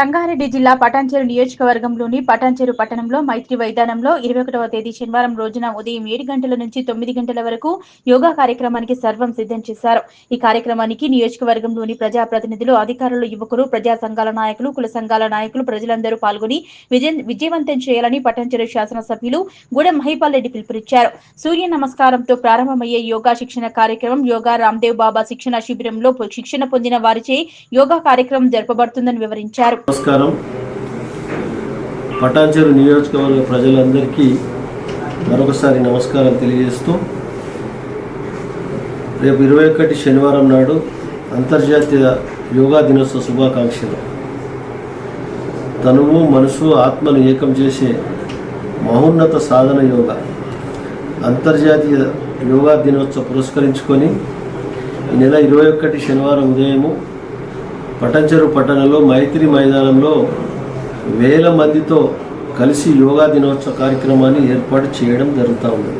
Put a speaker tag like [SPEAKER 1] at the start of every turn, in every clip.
[SPEAKER 1] సంగారెడ్డి జిల్లా పటాన్చెరు నియోజకవర్గంలోని పటాన్చెరు పట్టణంలో మైత్రి వైదానంలో ఇరవై ఒకటవ తేదీ శనివారం రోజున ఉదయం ఏడు గంటల నుంచి తొమ్మిది గంటల వరకు యోగా కార్యక్రమానికి సర్వం సిద్ధం చేశారు. ఈ కార్యక్రమానికి నియోజకవర్గంలోని ప్రజాప్రతినిధులు అధికారులు యువకులు ప్రజా సంఘాల నాయకులు కుల సంఘాల నాయకులు ప్రజలందరూ పాల్గొని విజయ- విజయవంతం చేయాలని పటాన్చెరు శాసనసభ్యులు గూడెం మహిపాల్ రెడ్డి పిలుపునిచ్చారు. సూర్య నమస్కారంతో ప్రారంభమయ్యే యోగా శిక్షణ కార్యక్రమం యోగా రామ్దేవ్ బాబా శిక్షణ శిబిరంలో శిక్షణ పొందిన వారిచే యోగా కార్యక్రమం జరపబడుతుందని వివరించారు.
[SPEAKER 2] నమస్కారం. పటాన్చెరు నియోజకవర్గ ప్రజలందరికీ మరొకసారి నమస్కారం తెలియజేస్తూ రేపు ఇరవై ఒకటి శనివారం నాడు అంతర్జాతీయ యోగా దినోత్సవ శుభాకాంక్షలు. తనువు మనసు ఆత్మను ఏకం చేసే మహోన్నత సాధన యోగా అంతర్జాతీయ యోగా దినోత్సవం పురస్కరించుకొని ఈ నెల ఇరవై ఒకటి శనివారం ఉదయము పటంచెరు పట్టణంలో మైత్రి మైదానంలో వేల మందితో కలిసి యోగా దినోత్సవ కార్యక్రమాన్ని ఏర్పాటు చేయడం జరుగుతూ ఉంది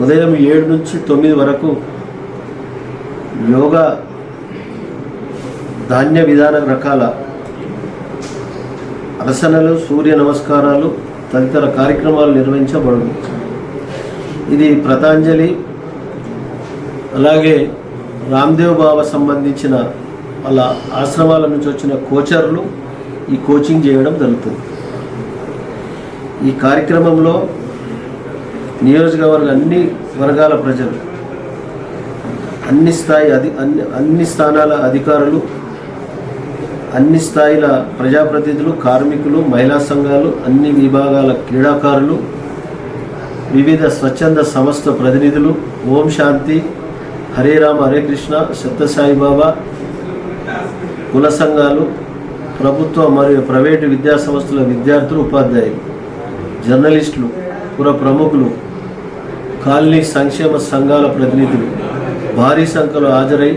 [SPEAKER 2] ఉదయం ఏడు నుంచి తొమ్మిది వరకు యోగా ధాన్య విధాన రకాల అలసనలు సూర్య నమస్కారాలు తదితర కార్యక్రమాలు నిర్వహించబడు ఇది ప్రతాంజలి అలాగే రామ్దేవ్ బాబా సంబంధించిన అలా ఆశ్రమాల నుంచి వచ్చిన కోచర్లు ఈ కోచింగ్ చేయడం జరుగుతుంది. ఈ కార్యక్రమంలో నియోజకవర్గ అన్ని వర్గాల ప్రజలు అన్ని స్థాయి అధి అన్ని అన్ని స్థానాల అధికారులు అన్ని స్థాయిల ప్రజాప్రతినిధులు కార్మికులు మహిళా సంఘాలు అన్ని విభాగాల క్రీడాకారులు వివిధ స్వచ్ఛంద సంస్థ ప్రతినిధులు ఓం శాంతి హరే రామ హరే కృష్ణ సత్యసాయిబాబా కుల సంఘాలు ప్రభుత్వ మరియు ప్రైవేటు విద్యా సంస్థల విద్యార్థులు ఉపాధ్యాయులు జర్నలిస్టులు పుర ప్రముఖులు కాలనీ సంక్షేమ సంఘాల ప్రతినిధులు భారీ సంఖ్యలో హాజరై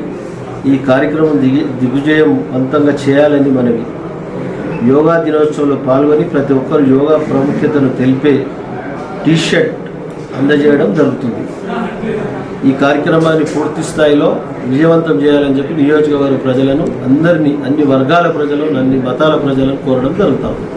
[SPEAKER 2] ఈ కార్యక్రమం దిగి దిగ్విజయవంతంగా చేయాలని మనవి. యోగా దినోత్సవంలో పాల్గొని ప్రతి ఒక్కరు యోగా ప్రాముఖ్యతను తెలిపే టీషర్ట్ అందజేయడం జరుగుతుంది. ఈ కార్యక్రమాన్ని పూర్తి స్థాయిలో విజయవంతం చేయాలని చెప్పి నియోజకవర్గ ప్రజలను అందరినీ అన్ని వర్గాల ప్రజలను అన్ని మతాల ప్రజలను కోరడం జరుగుతుంది